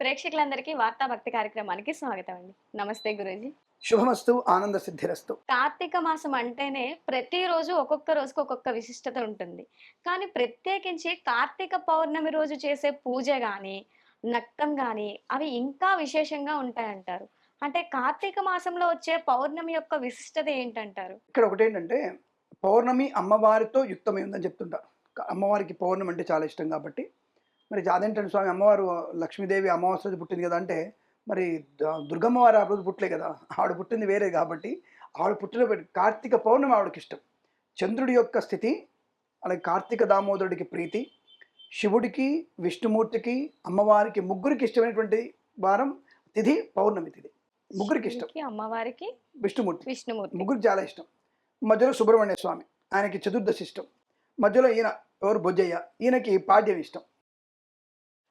ప్రేక్షకులందరికీ వార్తా భక్తి కార్యక్రమానికి స్వాగతం అండి. నమస్తే గురూజీ. శుభమస్తు ఆనంద సిద్ధిరస్తు. కార్తీక మాసం అంటేనే ప్రతిరోజు ఒక్కొక్క రోజుకు ఒక్కొక్క విశిష్టత ఉంటుంది. కానీ ప్రత్యేకించి కార్తీక పౌర్ణమి రోజు చేసే పూజ కానీ నక్తం కానీ అవి ఇంకా విశేషంగా ఉంటాయంటారు. అంటే కార్తీక మాసంలో వచ్చే పౌర్ణమి యొక్క విశిష్టత ఏంటంటారు? ఇక్కడ ఒకటి ఏంటంటే పౌర్ణమి అమ్మవారితో యుక్తమై ఉందని చెప్తుంటా. అమ్మవారికి పౌర్ణమి అంటే చాలా ఇష్టం కాబట్టి మరి అదేంటంటే స్వామి? అమ్మవారు లక్ష్మీదేవి అమావాస్య రోజు పుట్టింది కదా అంటే మరి దుర్గమ్మవారు ఆ రోజు పుట్టలే కదా. ఆవిడ పుట్టింది వేరే కాబట్టి ఆవిడ పుట్టిన కార్తీక పౌర్ణమి ఆవిడకి ఇష్టం. చంద్రుడి యొక్క స్థితి అలాగే కార్తీక దామోదరుడికి ప్రీతి శివుడికి విష్ణుమూర్తికి అమ్మవారికి ముగ్గురికి ఇష్టమైనటువంటి వారం తిథి పౌర్ణమి తిథి. ముగ్గురికి ఇష్టం. అమ్మవారికి విష్ణుమూర్తి. విష్ణుమూర్తి. ముగ్గురు చాలా ఇష్టం. మధ్యలో సుబ్రహ్మణ్య స్వామి ఆయనకి చతుర్దశి ఇష్టం. మధ్యలో ఈయన ఎవరు? బొజ్జయ్య. ఈయనకి పాడ్యం ఇష్టం.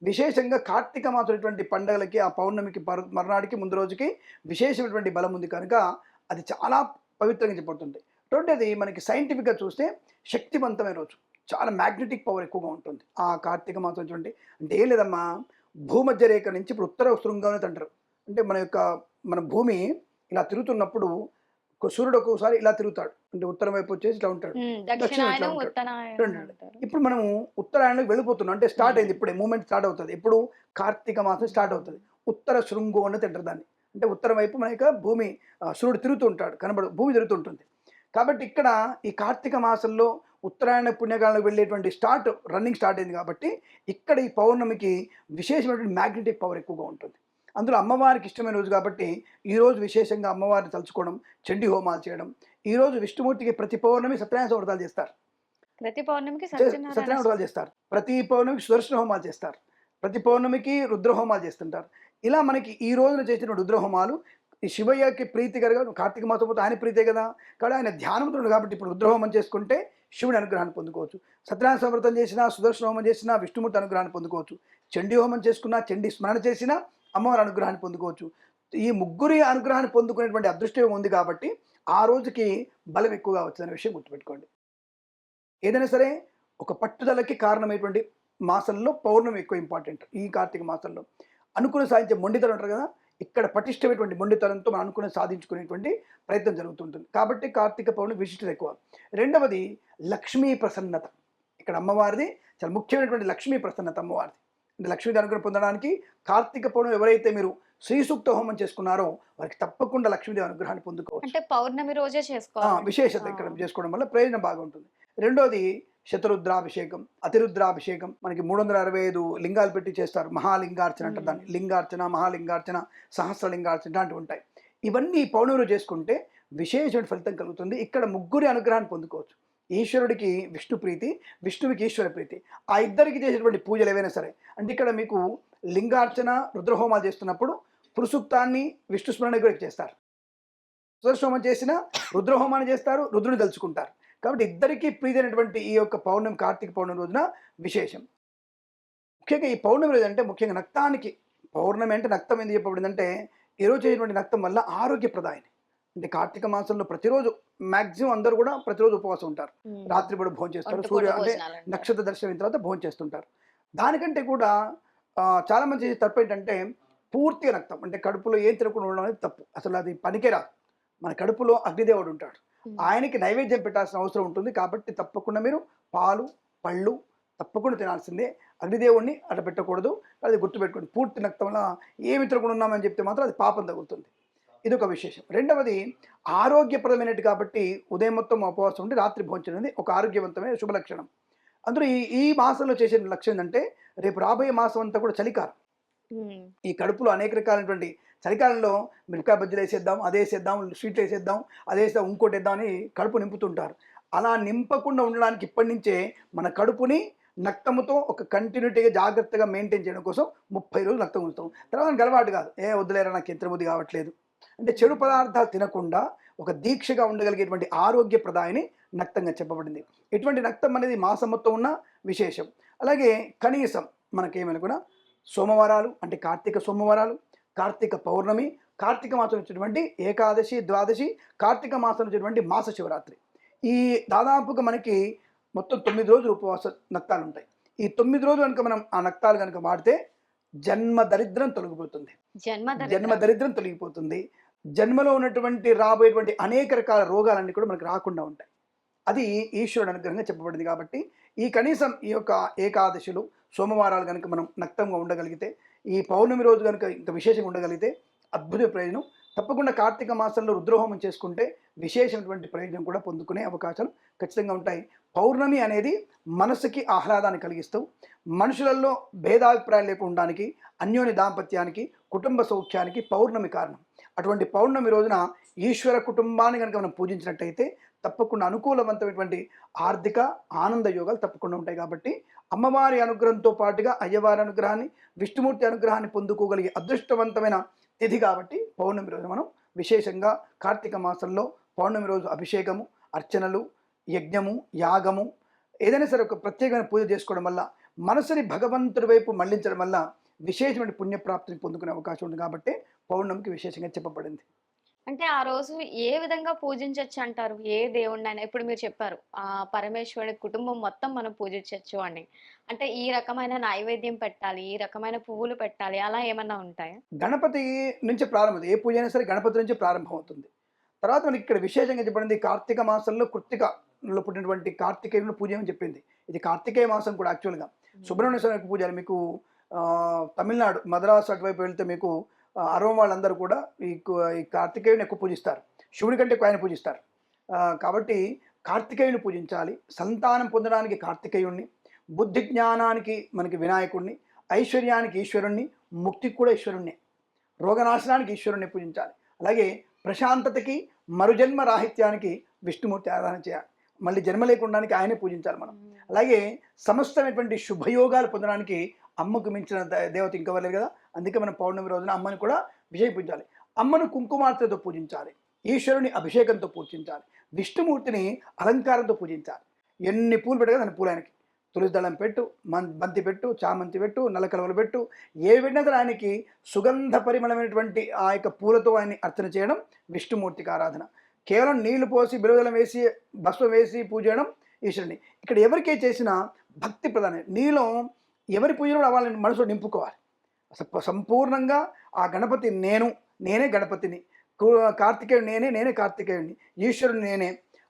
విశేషంగా కార్తీక మాసమైనటువంటి పండగలకి ఆ పౌర్ణమికి పర్- మర్నాడికి ముందు రోజుకి విశేషమైనటువంటి బలం ఉంది. కనుక అది చాలా పవిత్రంగా చెప్పబడుతుంది. రెండోది మనకి సైంటిఫిక్గా చూస్తే శక్తివంతమైన రోజు. చాలా మ్యాగ్నెటిక్ పవర్ ఎక్కువగా ఉంటుంది. ఆ కార్తీక మాసం చూడండి. అంటే ఏం లేదమ్మా భూమధ్య రేఖ నుంచి ఇప్పుడు ఉత్తర శృంగం అనేది అంటారు. అంటే మన యొక్క మన భూమి ఇలా తిరుగుతున్నప్పుడు సూర్యుడు ఒక్కొక్కసారి ఇలా తిరుగుతాడు. అంటే ఉత్తరం వైపు వచ్చేసి ఇట్లా ఉంటాడు. ఇప్పుడు మనము ఉత్తరాయణంలోకి వెళ్ళిపోతున్నాం. అంటే స్టార్ట్ అయింది ఇప్పుడే మూమెంట్ స్టార్ట్ అవుతుంది. ఎప్పుడు కార్తీక మాసం స్టార్ట్ అవుతుంది. ఉత్తర శృంగం అనేది తింటారు దాన్ని. అంటే ఉత్తరం వైపు మన యొక్క భూమి సూర్యుడు తిరుగుతూ ఉంటాడు కనబడు భూమి తిరుగుతుంటుంది కాబట్టి ఇక్కడ ఈ కార్తీక మాసంలో ఉత్తరాయణ పుణ్యకాలంలో వెళ్ళేటువంటి స్టార్ట్ రన్నింగ్ స్టార్ట్ అయింది కాబట్టి ఇక్కడ ఈ పౌర్ణమికి విశేషమైనటువంటి మ్యాగ్నెటిక్ పవర్ ఎక్కువగా ఉంటుంది. అందులో అమ్మవారికి ఇష్టమైన రోజు కాబట్టి ఈ రోజు విశేషంగా అమ్మవారిని తలుచుకోవడం చండీ హోమాలు చేయడం. ఈ రోజు విష్ణుమూర్తికి ప్రతి పౌర్ణమి సత్యనారాయణ వ్రతాలు చేస్తారు. ప్రతి పౌర్ణమికి సత్యనారాయణ వ్రతాలు చేస్తారు. ప్రతి పౌర్ణమికి సుదర్శన హోమాలు చేస్తారు. ప్రతి పౌర్ణమికి రుద్ర హోమాలు చేస్తుంటారు. ఇలా మనకి ఈ రోజున చేసిన రుద్ర హోమాలు ఈ శివయ్యకి ప్రీతికరగా కార్తీక మాసం పోతే ఆయన ప్రీతే కదా? కాబట్టి ఆయన ధ్యానంతో కాబట్టి ఇప్పుడు రుద్రహోమం చేసుకుంటే శివుడి అనుగ్రహాన్ని పొందుకోవచ్చు. సత్యనారాయణ సమృతం చేసినా సుదర్శన హోమం చేసినా విష్ణుమూర్తి అనుగ్రహాన్ని పొందుకోవచ్చు. చండీ హోమం చేసుకున్నా చండీ స్మరణ చేసినా అమ్మవారి అనుగ్రహాన్ని పొందుకోవచ్చు. ఈ ముగ్గురి అనుగ్రహాన్ని పొందుకునేటువంటి అదృష్టం ఉంది కాబట్టి ఆ రోజుకి బలం ఎక్కువగా వచ్చిందనే విషయం గుర్తుపెట్టుకోండి. ఏదైనా సరే ఒక పట్టుదలకి కారణమైనటువంటి మాసంలో పౌర్ణమి ఎక్కువ ఇంపార్టెంట్ ఈ కార్తీక మాసంలో. అనుకుని సాధించే మొండితనం అంటారు కదా ఇక్కడ పటిష్టమైనటువంటి మొండితనంతో మనం అనుకుని సాధించుకునేటువంటి ప్రయత్నం జరుగుతుంటుంది. కాబట్టి కార్తీక పౌర్ణమి విశిష్టత ఎక్కువ. రెండవది లక్ష్మీ ప్రసన్నత. ఇక్కడ అమ్మవారిది చాలా ముఖ్యమైనటువంటి లక్ష్మీ ప్రసన్నత అమ్మవారిది. అంటే అనుగ్రహం పొందడానికి కార్తీక పౌర్ణమి ఎవరైతే మీరు శ్రీ సూక్త హోమం చేసుకున్నారో వారికి తప్పకుండా లక్ష్మీదేవి అనుగ్రహాన్ని పొందుకోవచ్చు. అంటే పౌర్ణమి రోజే చేసుకోవాలి. విశేషత ఇక్కడ చేసుకోవడం వల్ల ప్రయోజనం బాగా ఉంటుంది రెండోది శతరుద్రాభిషేకం అతిరుద్రాభిషేకం. మనకి మూడు వందల అరవై ఐదు లింగాలు పెట్టి చేస్తారు. మహాలింగార్చన అంటారు దాన్ని. లింగార్చన మహాలింగార్చన సహస్రలింగార్చన ఇలాంటివి ఉంటాయి. ఇవన్నీ పౌర్ణమిలో చేసుకుంటే విశేషమైన ఫలితం కలుగుతుంది. ఇక్కడ ముగ్గురి అనుగ్రహాన్ని పొందుకోవచ్చు. ఈశ్వరుడికి విష్ణు ప్రీతి విష్ణువుకి ఈశ్వర ప్రీతి. ఆ ఇద్దరికి చేసేటువంటి పూజలు ఏవైనా సరే అంటే ఇక్కడ మీకు లింగార్చన రుద్రహోమాలు చేస్తున్నప్పుడు పురుసూక్తాన్ని విష్ణు స్మరణ కూడా చేస్తారు. సుదర్శోమం చేసిన రుద్రహోమాన్ని చేస్తారు రుద్రుని తలుచుకుంటారు. కాబట్టి ఇద్దరికీ ప్రీతైనటువంటి ఈ యొక్క పౌర్ణమి కార్తీక పౌర్ణమి రోజున విశేషం. ముఖ్యంగా ఈ పౌర్ణమి రోజు అంటే ముఖ్యంగా నక్తానికి పౌర్ణమి అంటే నక్తం ఎందుకు చెప్పబడిందంటే ఈరోజు చేసినటువంటి నక్తం వల్ల ఆరోగ్యప్రదాయని. అంటే కార్తీక మాసంలో ప్రతిరోజు మాక్సిమం అందరూ కూడా ప్రతిరోజు ఉపవాసం ఉంటారు. ఉమ్. రాత్రిపూట భోజనం చేస్తారు. సూర్య అంటే. నక్షత్ర దర్శనం తర్వాత భోజనం చేస్తుంటారు. దానికంటే కూడా చాలా మంది చేసే తప్పు ఏంటంటే పూర్తిగా రక్తం అంటే కడుపులో ఏం తినకుండా ఉండడం అనేది తప్పు. అసలు అది పనికే రాదు. మన కడుపులో అగ్నిదేవుడు ఉంటాడు. ఆయనకి నైవేద్యం పెట్టాల్సిన అవసరం ఉంటుంది కాబట్టి తప్పకుండా మీరు పాలు పళ్ళు తప్పకుండా తినాల్సిందే. అగ్నిదేవుడిని అట్లా పెట్టకూడదు. అది గుర్తుపెట్టుకోండి. పూర్తి రక్తం వల్ల ఏమి తినకుండా ఉన్నామని చెప్తే మాత్రం అది పాపం తగులుతుంది. ఇది ఒక విశేషం. రెండవది ఆరోగ్యప్రదమైనట్టు కాబట్టి ఉదయం మొత్తం ఉపవాసం ఉండి రాత్రి భోజనం అనేది ఒక ఆరోగ్యవంతమైన శుభ లక్షణం అందులో ఈ ఈ మాసంలో చేసే లక్ష్యం ఏంటంటే రేపు రాబోయే మాసం అంతా కూడా చలికాలం. ఈ కడుపులో అనేక రకాలైనటువంటి చలికాలంలో మిరపకాయ బజ్జీలు వేసేద్దాం అదే వేసేద్దాం స్వీట్లు వేసేద్దాం అదే వేసేద్దాం ఇంకోటి వేద్దాం అని కడుపు నింపుతుంటారు. అలా నింపకుండా ఉండడానికి ఇప్పటి నుంచే మన కడుపుని నక్తముతో ఒక కంటిన్యూటీగా జాగ్రత్తగా మెయింటైన్ చేయడం కోసం ముప్పై రోజులు నక్తం ఉంచుతాం. తర్వాత అలవాటు కాదు. ఏ వద్దులేరా నాకు ఎంత బుద్ధి కావట్లేదు. అంటే చెడు పదార్థాలు తినకుండా ఒక దీక్షగా ఉండగలిగేటువంటి ఆరోగ్యప్రదాయని నక్తంగా చెప్పబడింది. ఇటువంటి నక్తం అనేది మాసం మొత్తం ఉన్న విశేషం. అలాగే కనీసం మనకేమనుకున్నా సోమవారాలు అంటే కార్తీక సోమవారాలు కార్తీక పౌర్ణమి కార్తీక మాసం వచ్చినటువంటి ఏకాదశి ద్వాదశి కార్తీక మాసం వచ్చినటువంటి మాస శివరాత్రి. ఈ దాదాపుగా మనకి మొత్తం తొమ్మిది రోజులు ఉపవాస నక్తాలు ఉంటాయి ఈ తొమ్మిది రోజులు కనుక మనం ఆ నక్తాలు కనుక వాడితే జన్మ దరిద్రం తొలగిపోతుంది. జన్మ జన్మ దరిద్రం. దరిద్రం తొలగిపోతుంది. జన్మలో ఉన్నటువంటి రాబోయేటువంటి అనేక రకాల రోగాలన్నీ కూడా మనకు రాకుండా ఉంటాయి. అది ఈశ్వరుడు అనుగ్రహంగా చెప్పబడింది కాబట్టి ఈ కనీసం ఈ యొక్క ఏకాదశులు సోమవారాలు కనుక మనం నక్తంగా ఉండగలిగితే ఈ పౌర్ణమి రోజు కనుక ఇంత విశేషంగా ఉండగలిగితే అద్భుత ప్రయోజనం. తప్పకుండా కార్తీక మాసంలో రుద్రహోమం చేసుకుంటే విశేషమైనటువంటి ప్రయోజనం కూడా పొందుకునే అవకాశాలు ఖచ్చితంగా ఉంటాయి. పౌర్ణమి అనేది మనసుకి ఆహ్లాదాన్ని కలిగిస్తూ మనుషులలో భేదాభిప్రాయాలు లేకుండానికి అన్యోన్య దాంపత్యానికి కుటుంబ సౌఖ్యానికి పౌర్ణమి కారణం. అటువంటి పౌర్ణమి రోజున ఈశ్వర కుటుంబాన్ని కనుక మనం పూజించినట్టయితే తప్పకుండా అనుకూలవంతమైనటువంటి ఆర్థిక ఆనంద యోగాలు తప్పకుండా ఉంటాయి కాబట్టి అమ్మవారి అనుగ్రహంతో పాటుగా అయ్యవారి అనుగ్రహాన్ని విష్ణుమూర్తి అనుగ్రహాన్ని పొందుకోగలిగే అదృష్టవంతమైన తిథి కాబట్టి పౌర్ణమి రోజు మనం విశేషంగా కార్తీక మాసంలో పౌర్ణమి రోజు అభిషేకము అర్చనలు యజ్ఞము యాగము ఏదైనా సరే ఒక ప్రత్యేకమైన పూజ చేసుకోవడం వల్ల మనసుని భగవంతుడి వైపు మళ్ళించడం వల్ల విశేషమైన పుణ్యప్రాప్తిని పొందుకునే అవకాశం ఉంది కాబట్టి పౌర్ణమికి విశేషంగా చెప్పబడింది. అంటే ఆ రోజు ఏ విధంగా పూజించవచ్చు అంటారు? ఏ దేవుణ్ణైనా ఇప్పుడు మీరు చెప్పారు ఆ పరమేశ్వరుడి కుటుంబం మొత్తం మనం పూజించవచ్చు అని. అంటే ఈ రకమైన నైవేద్యం పెట్టాలి ఈ రకమైన పువ్వులు పెట్టాలి అలా ఏమన్నా ఉంటాయా? గణపతి నుంచి ప్రారంభం ఏ పూజ అయినా సరే గణపతి నుంచి ప్రారంభం అవుతుంది. తర్వాత మనకి ఇక్కడ విశేషంగా చెప్పబడింది కార్తీక మాసంలో కృత్తికలో పుట్టినటువంటి కార్తికేయుని పూజ అని చెప్పింది. ఇది కార్తికేయ మాసం కూడా యాక్చువల్గా సుబ్రహ్మణ్య స్వామి పూజలు మీకు తమిళనాడు మద్రాసు అటువైపు వెళ్తే మీకు అరవం వాళ్ళందరూ కూడా ఈ కార్తికేయుని ఎక్కువ పూజిస్తారు. శివుడి కంటే ఎక్కువ ఆయన పూజిస్తారు. కాబట్టి కార్తికేయుని పూజించాలి. సంతానం పొందడానికి కార్తికేయుణ్ణి బుద్ధి జ్ఞానానికి మనకి వినాయకుడిని ఐశ్వర్యానికి ఈశ్వరుణ్ణి ముక్తికి కూడా ఈశ్వరుణ్ణి. రోగనాశనానికి ఈశ్వరుణ్ణి పూజించాలి. అలాగే ప్రశాంతతకి మరుజన్మ రాహిత్యానికి విష్ణుమూర్తి ఆరాధన చేయాలి. మళ్ళీ జన్మ లేకుండానికి ఆయనే పూజించాలి మనం. అలాగే సమస్తమైనటువంటి శుభయోగాలు పొందడానికి అమ్మకు మించిన దేవత ఇంకెవరు లేరు కదా? అందుకే మనం పౌర్ణమి రోజున అమ్మని కూడా విజయ పూజించాలి. అమ్మను కుంకుమార్తెతో పూజించాలి. ఈశ్వరుని అభిషేకంతో పూజించాలి. విష్ణుమూర్తిని అలంకారంతో పూజించాలి. ఎన్ని పూలు పెట్టగా దాని పూలు ఆయనకి తులసి దళం పెట్టు మన్ బంతి పెట్టు చామంతి పెట్టు నల్లకలవలు పెట్టు ఏ సరే ఆయనకి సుగంధ పరిమళమైనటువంటి ఆ యొక్క పూలతో ఆయన్ని అర్చన చేయడం విష్ణుమూర్తికి ఆరాధన. కేవలం నీళ్ళు పోసి బిరుదలం వేసి భస్వం వేసి పూజ చేయడం ఈశ్వరుని. ఇక్కడ ఎవరికే చేసినా భక్తి ప్రధానం నీలో ఎవరి పూజలో కూడా వాళ్ళని మనసులో నింపుకోవాలి. అసలు సంపూర్ణంగా ఆ గణపతి నేను నేనే గణపతిని. కార్తికేయుడు నేనే నేనే కార్తికేయుడిని. ఈశ్వరుడు నేనే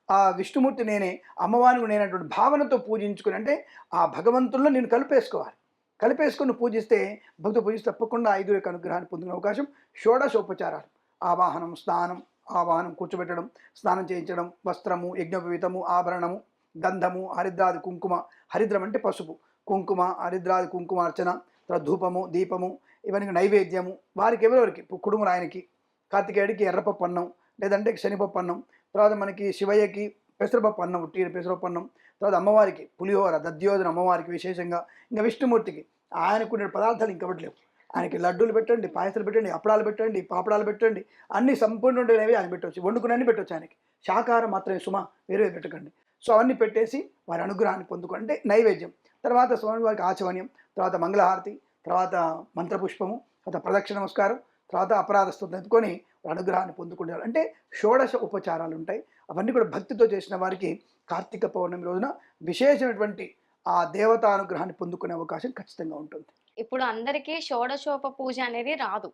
ఆ విష్ణుమూర్తి నేనే అమ్మవారిని నేనటువంటి భావనతో పూజించుకుని అంటే ఆ భగవంతుల్లో నేను కలిపేసుకోవాలి. కలిపేసుకుని పూజిస్తే భక్తులు పూజిస్తే తప్పకుండా ఐదు యొక్క అనుగ్రహాన్ని పొందిన అవకాశం షోడశోపచారాలు. ఆవాహనం స్నానం ఆవాహనం కూర్చోబెట్టడం స్నానం చేయించడం వస్త్రము యజ్ఞోపవీతము ఆభరణము గంధము హరిద్రాది కుంకుమ హరిద్రం అంటే పసుపు. కుంకుమ హరిద్రాది కుంకుమ అర్చన తర్వాత ధూపము దీపము ఇవన్నీ నైవేద్యము. వారికి ఎవరెవరికి? ఇప్పుడు ఆయనకి కార్తికేయుడికి ఎర్రపప్పు అన్నం లేదంటే శనిపప్పు అన్నం తర్వాత మనకి శివయ్యకి పెసరపప్పు అన్నం ఉట్టి పెసరపప్పు అన్నం తర్వాత అమ్మవారికి పులిహోర దద్యోధన అమ్మవారికి విశేషంగా ఇంకా విష్ణుమూర్తికి ఆయనకు పదార్థాలు ఇంకొకటి లేవు ఆయనకి లడ్డూలు పెట్టండి పాయసాలు పెట్టండి అప్పడాలు పెట్టండి పాపడాలు పెట్టండి అన్ని సంపూర్ణ ఉండేవి ఆయన పెట్టవచ్చు వండుకుని అన్ని పెట్టవచ్చు ఆయనకి. శాకాహారం మాత్రమే సుమ వేరే పెట్టకండి. సో అవన్నీ పెట్టేసి వారి అనుగ్రహాన్ని పొందుకోండి. అంటే నైవేద్యం. తర్వాత స్వామివారికి ఆచమన్యం తర్వాత మంగళహారతి తర్వాత మంత్రపుష్పము తర్వాత ప్రదక్షిణ నమస్కారం తర్వాత అపరాధ స్థుతులు ఎత్తుకొని వారి అనుగ్రహాన్ని పొందుకుంటారు. అంటే షోడశ ఉపచారాలు ఉంటాయి. అవన్నీ కూడా భక్తితో చేసిన వారికి కార్తీక పౌర్ణమి రోజున విశేషమైనటువంటి ఆ దేవతా అనుగ్రహాన్ని పొందుకునే అవకాశం ఖచ్చితంగా ఉంటుంది. ఇప్పుడు అందరికీ షోడశోప పూజ అనేది రాదు.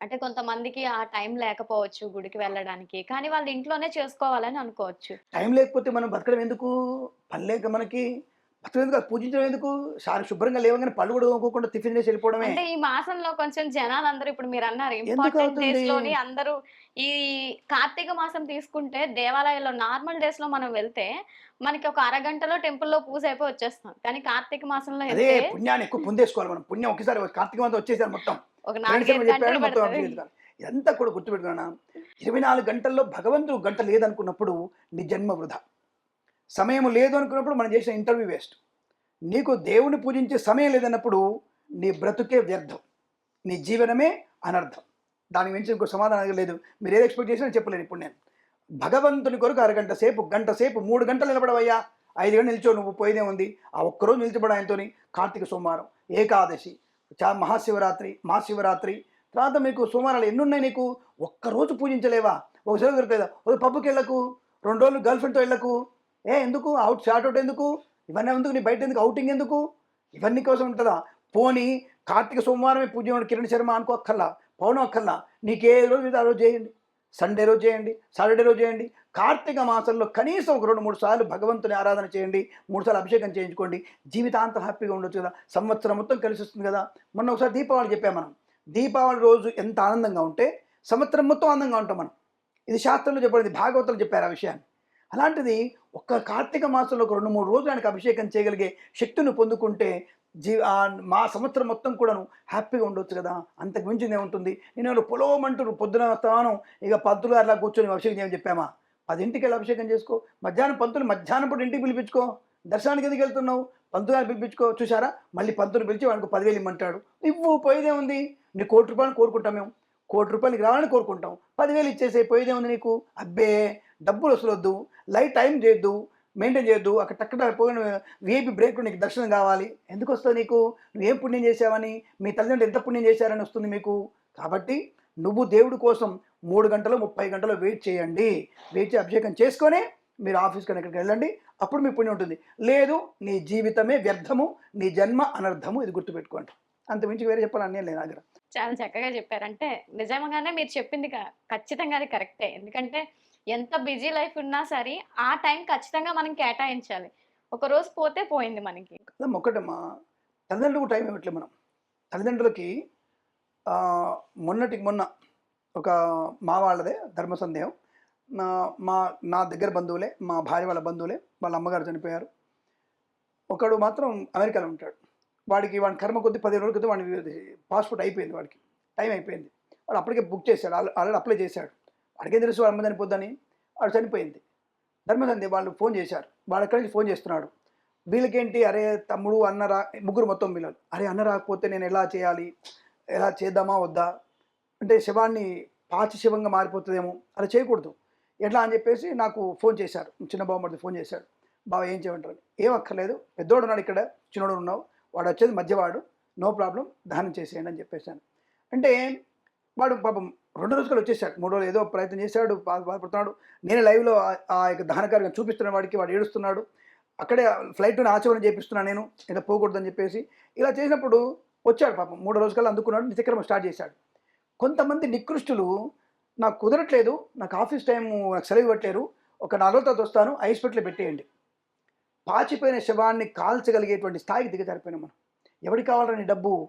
అంటే కొంతమందికి ఆ టైం లేకపోవచ్చు గుడికి వెళ్ళడానికి. కానీ వాళ్ళు ఇంట్లోనే చేసుకోవాలని అనుకోవచ్చు. టైం లేకపోతే మనం బతకడం ఎందుకు? పని లేక మనకి బతకడం ఎందుకు పూజించడం ఎందుకు? సారి శుభ్రంగా లేవగానే పళ్ళు కూడా తోముకోకుండా టిఫిన్ చేసి వెళ్ళిపోవడమే. అంటే ఈ మాసంలో కొంచెం జనాలు అందరూ ఇప్పుడు మీరు అన్నారు ఇంపార్టెంట్ అవుతుంది? డేస్లోని అందరూ ఈ కార్తీక మాసం తీసుకుంటే దేవాలయాల్లో నార్మల్ డేస్లో మనం వెళ్తే మనకి ఒక అరగంటలో టెంపుల్లో పూజ అయిపోయి వచ్చేస్తాం. కానీ కార్తీక మాసంలో అదే పుణ్యాన్ని ఎక్కువ పొందేసుకోవాలి మనం. పుణ్యం ఒకసారి కార్తీక మాసం వచ్చేసారు మొత్తం. ఒక మొత్తం. ఇదంతా కూడా గుర్తుపెట్టుకున్నా ఇరవై నాలుగు గంటల్లో భగవంతుడు గంట లేదనుకున్నప్పుడు నీ జన్మ వృధా. సమయం లేదు అనుకున్నప్పుడు మనం చేసిన ఇంటర్వ్యూ వేస్ట్. నీకు దేవుని పూజించే సమయం లేదన్నప్పుడు నీ బ్రతుకే వ్యర్థం. నీ జీవనమే అనర్థం. దాని మించి ఇంకో సమాధానం లేదు. మీరు ఏది ఎక్స్పెక్ట్ చేసినా చెప్పలేను ఇప్పుడు నేను. భగవంతుని కొరకు అరగంట సేపు గంట సేపు మూడు గంటలు నిలబడవయ్యా. ఐదు గంటలు నిల్చో నువ్వు పోయిదే ఉంది. ఆ ఒక్కరోజు నిలిచబడ ఆయనతోని కార్తీక సోమవారం ఏకాదశి చా మహాశివరాత్రి మహాశివరాత్రి. తర్వాత మీకు సోమవారాలు ఎన్నున్నాయి నీకు? ఒక్కరోజు పూజించలేవా? ఒకసారి దొరకలేదా? ఒక పబ్బుకి వెళ్ళకు రెండు రోజులు గర్ల్ ఫ్రెండ్తో వెళ్ళకు? ఏ ఎందుకు? అవుట్ షార్ట్ అవుట్ ఎందుకు? ఇవన్నీ ఎందుకు? నీ బయట ఎందుకు? అవుటింగ్ ఎందుకు? ఇవన్నీ కోసం ఉంటుందా? పోనీ కార్తీక సోమవారమే పూజ చేయండి కిరణ్ శర్మ అనుకో అక్కర్లా పౌనం అక్కర్లా. నీకు ఏ రోజు మీద ఆ రోజు చేయండి? సండే రోజు చేయండి సాటర్డే రోజు చేయండి. కార్తీక మాసంలో కనీసం ఒక రెండు మూడు సార్లు భగవంతుని ఆరాధన చేయండి మూడు సార్లు అభిషేకం చేయించుకోండి. జీవితాంతం హ్యాపీగా ఉండొచ్చు కదా? సంవత్సరం మొత్తం కలిసి వస్తుంది కదా? మొన్న ఒకసారి దీపావళి చెప్పాం మనం. దీపావళి రోజు ఎంత ఆనందంగా ఉంటే సంవత్సరం మొత్తం ఆనందంగా ఉంటాం మనం. ఇది శాస్త్రంలో చెప్పబడింది భాగవతంలో చెప్పారు ఆ విషయాన్ని. అలాంటిది ఒక్క కార్తీక మాసంలో ఒక రెండు మూడు రోజులు ఆయనకు అభిషేకం చేయగలిగే శక్తిని పొందుకుంటే జీ మా సంవత్సరం మొత్తం కూడాను హ్యాపీగా ఉండొచ్చు కదా. అంతకు మించింది ఏముంటుంది? నేను పొలవమంటూ పొద్దున స్థానం ఇక పంతులు గారిలా కూర్చొని అభిషేకం చేయమని చెప్పామా? పదింటికి వెళ్ళి అభిషేకం చేసుకో. మధ్యాహ్నం పంతులు మధ్యాహ్నం పూట ఇంటికి పిలిపించుకో. దర్శనానికి ఎందుకు వెళ్తున్నావు? పంతులు గారిని పిలిపించుకో. చూసారా మళ్ళీ పంతులు పిలిచి వాడికి పదివేలు ఇమ్మంటాడు. నువ్వు పోయేదే ఉంది. నీ కోటి రూపాయలు కోరుకుంటాం మేము. కోటి రూపాయలు రావాలని కోరుకుంటాం. పదివేలు ఇచ్చేసే పోయేదే ఉంది నీకు? అబ్బే! డబ్బులు వసలొద్దు లైట్ టైం చేయొద్దు మెయింటైన్ చేయొద్దు అక్కడ టక్కడ పోయిన విఐపి బ్రేక్ నీకు దర్శనం కావాలి. ఎందుకు వస్తుంది నీకు? నువ్వేం పుణ్యం చేసావని మీ తల్లిదండ్రులు ఎంత పుణ్యం చేశారని వస్తుంది మీకు. కాబట్టి నువ్వు దేవుడి కోసం మూడు గంటలు ముప్పై గంటలు వెయిట్ చేయండి. వెయిట్ చేసి అభిషేకం చేసుకొని మీరు ఆఫీస్కి ఎక్కడికి వెళ్ళండి. అప్పుడు మీ పుణ్యం ఉంటుంది. లేదు నీ జీవితమే వ్యర్థము నీ జన్మ అనర్థము ఇది గుర్తుపెట్టుకోండి. అంత మించి వేరే చెప్పాలని నేను లేదు దగ్గర చాలా చక్కగా చెప్పారంటే నిజంగానే మీరు చెప్పింది ఖచ్చితంగానే ఖచ్చితంగా అది కరెక్టే. ఎందుకంటే ఎంత బిజీ లైఫ్ ఉన్నా సరే ఆ టైం ఖచ్చితంగా మనం కేటాయించాలి. ఒక రోజు పోతే పోయింది మనకి. ఒకటి మా తల్లిదండ్రులకు టైం ఇవ్వట్లేదు మనం. తల్లిదండ్రులకి మొన్నటికి మొన్న ఒక మా వాళ్ళదే ధర్మ సందేహం. నా మా నా దగ్గర బంధువులే మా భార్య వాళ్ళ బంధువులే వాళ్ళ అమ్మగారు చనిపోయారు. ఒకడు మాత్రం అమెరికాలో ఉంటాడు. వాడికి వాడి కర్మ కొద్ది పదిహేను రోజుల క్రితం వాడి పాస్పోర్ట్ అయిపోయింది వాడికి. టైం అయిపోయింది. వాడు అప్పటికే బుక్ చేశాడు ఆల్రెడీ అప్లై చేశాడు. వాడికే తెలుసు వాళ్ళ అమ్మ చనిపోద్దని వాడు చనిపోయింది. ధర్మసంధి వాళ్ళు ఫోన్ చేశారు. వాళ్ళ కలిసి నుంచి ఫోన్ చేస్తున్నాడు. వీళ్ళకేంటి? అరే తమ్ముడు అన్న రా ముగ్గురు మొత్తం వీళ్ళు అరే అన్న రాకపోతే నేను ఎలా చేయాలి? ఎలా చేద్దామా? వద్దా? అంటే శవాన్ని పాచి శివంగా మారిపోతుందేమో? అలా చేయకూడదు. ఎట్లా అని చెప్పేసి నాకు ఫోన్ చేశారు. చిన్న బామ్మడిది ఫోన్ చేశాడు. బావ ఏం చేయమంటారు? ఏం అక్కర్లేదు. పెద్దోడు ఉన్నాడు ఇక్కడ. చిన్నోడు ఉన్నావు. వాడు వచ్చేది మధ్యవాడు. No problem. దానం చేసేయండి అని చెప్పేశాను. అంటే వాడు పాపం రెండు రోజులు వచ్చేసాడు. మూడు రోజులు ఏదో ప్రయత్నం చేశాడు బాధపడుతున్నాడు. నేను లైవ్లో ఆ- యొక్క దహనకారిగా చూపిస్తున్న వాడికి వాడు ఏడుస్తున్నాడు. అక్కడే ఫ్లైట్ని ఆచరణ చేపిస్తున్నాను నేను ఇలా పోకూడదని చెప్పేసి. ఇలా చేసినప్పుడు వచ్చాడు పాపం. మూడు రోజుకల్లా అందుకున్నాడు నిత్యక్రమం స్టార్ట్ చేశాడు. కొంతమంది నికృష్టులు నాకు కుదరట్లేదు నాకు ఆఫీస్ టైం నాకు సెలవు ఇవ్వట్లేరు ఒక నాలుగు తర్వాత వస్తాను హాస్పిటల్ పెట్టేయండి. పాచిపోయిన శవాన్ని కాల్చగలిగేటువంటి స్థాయికి దిగజారిపోయినాం మనం. ఎవరికి కావాలని డబ్బు?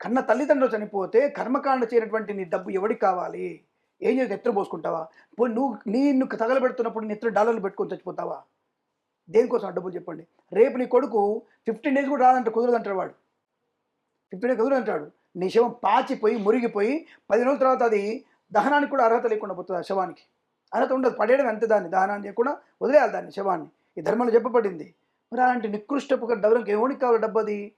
కన్న తల్లిదండ్రులు చనిపోతే కర్మకాండ చేయనటువంటి నీ డబ్బు ఎవడికి కావాలి? ఏం చేసి ఎత్తులు పోసుకుంటావా? పోనీ నువ్వు నిన్ను తగలబెడుతున్నప్పుడు నీ ఎత్తులు డాలర్లు పెట్టుకొని చచ్చిపోతావా? దేనికోసం ఆ డబ్బులు చెప్పండి. రేపు నీ కొడుకు ఫిఫ్టీన్ డేస్ కూడా రాదంటే కుదరదంటాడు వాడు. ఫిఫ్టీన్ డేస్ కుదరదంటాడు. నీ శవం పాచిపోయి మురిగిపోయి పది రోజుల తర్వాత అది దహనానికి కూడా అర్హత లేకుండా పోతుంది ఆ శవానికి. అర్హత ఉండదు. పడేయడం అంతే దాన్ని? దహనాన్ని చేయకుండా వదిలేయాలి దాన్ని శవాన్ని. ఈ ధర్మంలో చెప్పబడింది. మరి అలాంటి నికృష్టపు డబ్బులకు ఎవరికి కావాలి డబ్బు అది?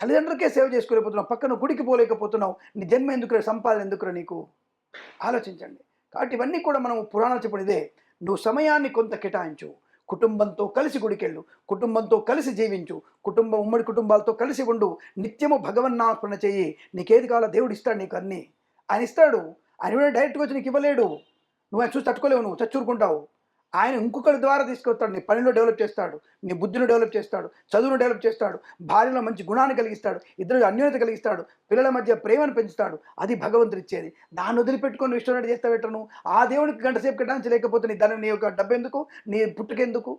తల్లిదండ్రులకే సేవ చేసుకోలేకపోతున్నావు పక్కన గుడికి పోలేకపోతున్నావు నీ జన్మ ఎందుకురా సంపాదన ఎందుకురా నీకు? ఆలోచించండి. కాబట్టి ఇవన్నీ కూడా మనం పురాణాలు చెప్పినదే నువ్వు సమయాన్ని కొంత కేటాయించు కుటుంబంతో కలిసి గుడికెళ్ళు కుటుంబంతో కలిసి జీవించు కుటుంబం ఉమ్మడి కుటుంబాలతో కలిసి ఉండు నిత్యము భగవన్నాస్మరణ చేయి నీకేది కావాలో దేవుడు ఇస్తాడు నీకు అన్నీ. ఆయన ఇస్తాడు ఆయన కూడా డైరెక్ట్గా వచ్చి నీకు ఇవ్వలేడు. నువ్వు ఆయన చూసి తట్టుకోలేవు నువ్వు చచ్చూరుకుంటావు. ఆయన ఇంకొకరి ద్వారా తీసుకొస్తాడు. నీ పనిలో డెవలప్ చేస్తాడు. నీ బుద్ధిని డెవలప్ చేస్తాడు. చదువును డెవలప్ చేస్తాడు. భార్యలో మంచి గుణాన్ని కలిగిస్తాడు. ఇద్దరు అన్యోన్యత కలిగిస్తాడు. పిల్లల మధ్య ప్రేమను పెంచుతాడు. అది భగవంతుడు ఇచ్చేది. దాన్ని వదిలిపెట్టుకొని నువ్వు చేస్తా పెట్టను ఆ దేవునికి గంట సేపు కేటాయించలేకపోతే నీ దాని నీ యొక్క డబ్బు ఎందుకు? నీ పుట్టుకెందుకు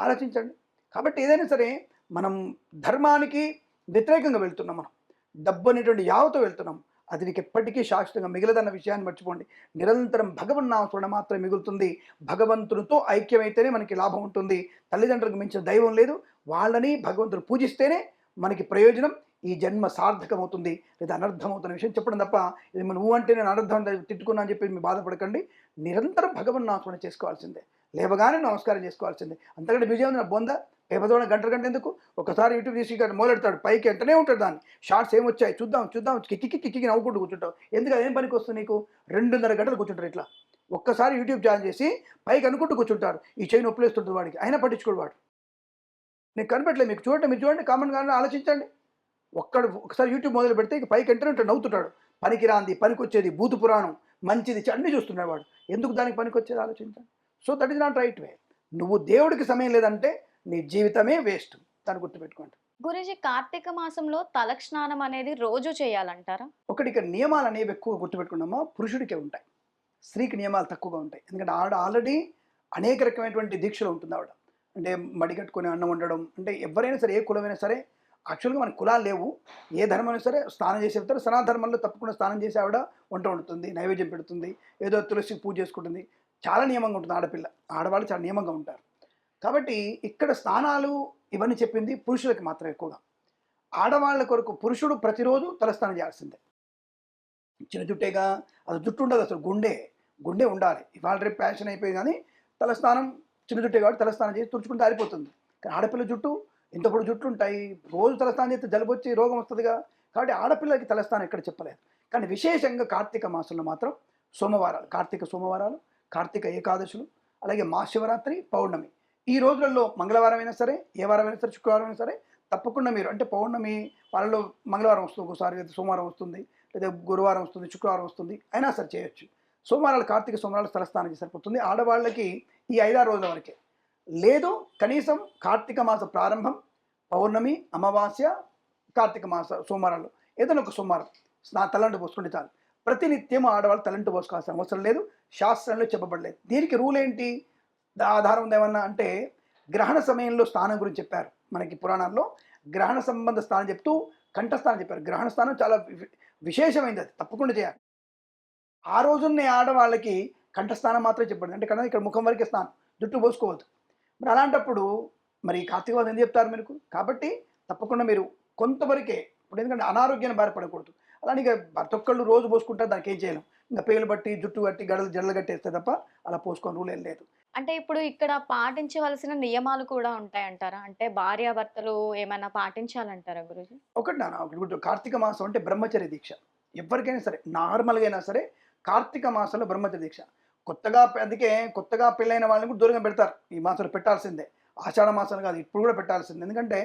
ఆలోచించండి. కాబట్టి ఏదైనా సరే మనం ధర్మానికి వ్యతిరేకంగా వెళ్తున్నాం మనం. డబ్బు అనేటువంటి యావతో వెళ్తున్నాం. అది నీకు ఎప్పటికీ శాశ్వతంగా మిగిలదన్న విషయాన్ని మర్చిపోండి. నిరంతరం భగవన్నామస్మరణ మాత్రమే మిగులుతుంది. భగవంతునితో ఐక్యమైతేనే మనకి లాభం ఉంటుంది. తల్లిదండ్రులకు మించిన దైవం లేదు. వాళ్ళని భగవంతుడు పూజిస్తేనే మనకి ప్రయోజనం. ఈ జన్మ సార్థకమవుతుంది. లేదా అనర్థమవుతున్న విషయం చెప్పడం తప్ప ఇది నువ్వు అంటే నేను అనర్థం తిట్టుకున్నా అని చెప్పి మీరు బాధపడకండి. నిరంతరం భగవన్నామస్మరణ చేసుకోవాల్సిందే. లేవగానే నమస్కారం చేసుకోవాల్సిందే. అంతకంటే విజయం నా బొంద? పేపదోడ గంట గంట ఎందుకు? ఒకసారి యూట్యూబ్ తీసి ఇక్కడ మొదలెడతాడు పైకి వెంటనే ఉంటాడు దాన్ని. షార్ట్స్ ఏమొచ్చాయి? చూద్దాం చూద్దాం కిక్కి కిక్కి నవ్వుకుంటూ కూర్చుంటావు. ఎందుకు అదేం పనికి వస్తుంది నీకు? రెండున్నర గంటలు కూర్చుంటారు ఇట్లా. ఒక్కసారి యూట్యూబ్ ఛానల్ చేసి పైకి అనుకుంటూ కూర్చుంటారు. ఈ చేయి నొప్పులేస్తుంటుంది వాడికి. అయినా పట్టించుకోడు వాడు. నేను కనిపెట్టలేదు మీకు చూడండి మీరు చూడండి కామన్ కానీ ఆలోచించండి. ఒక్కడు ఒకసారి యూట్యూబ్ మొదలు పెడితే ఇక పైకి వెంటనే ఉంటాడు నవ్వుతుంటాడు. పనికి రాంది పనికొచ్చేది భూత పురాణం మంచిది అన్నీ చూస్తున్నాడు వాడు. ఎందుకు దానికి పనికి వచ్చేది? ఆలోచించండి. So that is not right way నువ్వు దేవుడికి సమయం లేదంటే నీ జీవితమే వేస్ట్ దాన్ని గుర్తుపెట్టుకోండి. గురూజీ కార్తీక మాసంలో తలక్ స్నానం అనేది రోజు చేయాలంటారా? ఒకటి ఇక్కడ నియమాలు అనేవి ఎక్కువ గుర్తుపెట్టుకున్నామా? పురుషుడికే ఉంటాయి. స్త్రీకి నియమాలు తక్కువగా ఉంటాయి. ఎందుకంటే ఆవిడ ఆల్రెడీ అనేక రకమైనటువంటి దీక్షలు ఉంటుంది ఆవిడ. అంటే మడి కట్టుకొని అన్నం వండడం అంటే ఎవరైనా సరే ఏ కులమైనా సరే యాక్చువల్గా మన కులాలు లేవు. ఏ ధర్మైనా సరే స్నానం చేసి వెళ్తారు. సనాధర్మంలో తప్పకుండా స్నానం చేసి ఆవిడ వంట వండుతుంది నైవేద్యం పెడుతుంది ఏదో తులసి పూజ చేసుకుంటుంది. చాలా నియమంగా ఉంటుంది ఆడపిల్ల. ఆడవాళ్ళు చాలా నియమంగా ఉంటారు. కాబట్టి ఇక్కడ స్నానాలు ఇవన్నీ చెప్పింది పురుషులకి మాత్రం ఎక్కువగా. ఆడవాళ్ళ కొరకు పురుషుడు ప్రతిరోజు తలస్నానం చేయాల్సిందే. చిన్న జుట్టేగా అది జుట్టు ఉండదు అసలు గుండె గుండె ఉండాలి. ఇవాళ రేపు ప్యాషన్ అయిపోయింది కానీ తలస్నానం చిన్న జుట్టే కాబట్టి తలస్నానం చేసి తుడుచుకుంటే ఆరిపోతుంది. కానీ ఆడపిల్ల జుట్టు ఇంత పొడి జుట్టు ఉంటాయి. రోజు తలస్నానం చేస్తే జలుబు వచ్చి రోగం వస్తుందిగా. కాబట్టి ఆడపిల్లకి తలస్నానం ఎక్కడ చెప్పలేదు. కానీ విశేషంగా కార్తీక మాసంలో మాత్రం సోమవారాలు కార్తీక సోమవారాలు కార్తీక ఏకాదశులు అలాగే మహాశివరాత్రి పౌర్ణమి. ఈ రోజులలో మంగళవారం అయినా సరే ఏ వారం అయినా సరే శుక్రవారం అయినా సరే తప్పకుండా మీరు అంటే పౌర్ణమి వాళ్ళలో మంగళవారం వస్తుంది ఒకసారి అయితే సోమవారం వస్తుంది లేదా గురువారం వస్తుంది శుక్రవారం వస్తుంది అయినా సరే చేయొచ్చు. సోమవారాలు కార్తీక సోమవారాలు తలస్నానం సరిపోతుంది. ఆడవాళ్ళకి ఈ ఐదారు రోజుల వరకే. లేదు కనీసం కార్తీక మాస ప్రారంభం పౌర్ణమి అమావాస్య కార్తీక మాస సోమవారాలు. ఏదైనా ఒక సోమవారం. నా తలంటు పోసుకుంటే చాలు. ప్రతినిత్యం ఆడవాళ్ళు తలంటు పోసుకోవాల్సిన అవసరం లేదు. శాస్త్రంలో చెప్పబడలేదు. దీనికి రూల్ ఏంటి ఆధారం ఉంది ఏమన్నా అంటే గ్రహణ సమయంలో స్థానం గురించి చెప్పారు. మనకి పురాణాల్లో గ్రహణ సంబంధ స్థానం చెప్తూ కంఠస్థానం చెప్పారు. గ్రహణ స్థానం చాలా వి- విశేషమైనది అది. తప్పకుండా చేయాలి. ఆ రోజున్నే ఆడవాళ్ళకి కంఠస్థానం మాత్రమే చెప్పండి అంటే కన్నా ఇక్కడ ముఖం వరకే స్నానం జుట్టు పోసుకోవద్దు. మరి అలాంటప్పుడు మరి కార్తీక మాసం ఏం చెప్తారు మీకు? కాబట్టి తప్పకుండా మీరు కొంతవరకే ఇప్పుడు ఎందుకంటే అనారోగ్యాన్ని బాధపడకూడదు. అలానే ఇక ప్రతి ఒక్కళ్ళు రోజు పోసుకుంటారు దానికి ఏం చేయలేం. ఇంకా పేలు బట్టి జుట్టు కట్టి గడలు జడలు కట్టేస్తే తప్ప అలా పోసుకొని రూల్ ఏం లేదు. అంటే ఇప్పుడు ఇక్కడ పాటించవలసిన నియమాలు కూడా ఉంటాయంటారా? అంటే భార్యాభర్తలు ఏమైనా పాటించాలంటారా గురూజీ? ఒకటి గుర్తు కార్తీక మాసం అంటే బ్రహ్మచర్య దీక్ష. ఎవరికైనా సరే నార్మల్గా అయినా సరే కార్తీక మాసంలో బ్రహ్మచర్య దీక్ష. కొత్తగా అందుకే కొత్తగా పెళ్ళైన వాళ్ళని కూడా దూరంగా పెడతారు. ఈ మాసంలో పెట్టాల్సిందే. ఆషాఢ మాసాలు కాదు ఇప్పుడు కూడా పెట్టాల్సిందే. ఎందుకంటే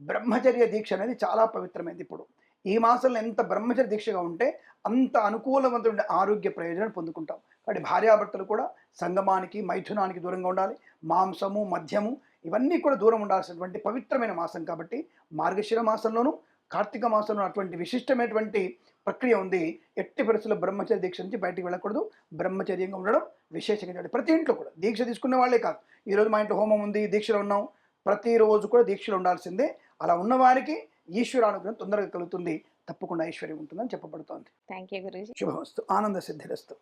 బ్రహ్మచర్య దీక్ష అనేది చాలా పవిత్రమైనది ఇప్పుడు. ఈ మాసంలో ఎంత బ్రహ్మచర్య దీక్షగా ఉంటే అంత అనుకూలవంతమైన ఆరోగ్య ప్రయోజనం పొందుకుంటాం. కాబట్టి భార్యాభర్తలు కూడా సంగమానికి మైథునానికి దూరంగా ఉండాలి. మాంసము మద్యము ఇవన్నీ కూడా దూరం ఉండాల్సినటువంటి పవిత్రమైన మాసం కాబట్టి మార్గశిర మాసంలోనూ కార్తీక మాసంలో అటువంటి విశిష్టమైనటువంటి ప్రక్రియ ఉంది. ఎట్టి పరిస్థితుల్లో బ్రహ్మచర్య దీక్ష నుంచి బయటికి వెళ్ళకూడదు. బ్రహ్మచర్యంగా ఉండడం విశేషంగా ప్రతి ఇంట్లో కూడా దీక్ష తీసుకునే వాళ్ళే కాదు. ఈరోజు మా ఇంట్లో హోమం ఉంది దీక్షలో ఉన్నాం. ప్రతిరోజు కూడా దీక్షలో ఉండాల్సిందే. అలా ఉన్నవారికి ఈశ్వరానుగ్రహం తొందరగా కలుగుతుంది. తప్పకుండా ఐశ్వర్యం ఉంటుందని చెప్పబడుతోంది. థ్యాంక్ యూ గురూజీ శుభమస్తు. ఆనంద సిద్ధిరస్తు.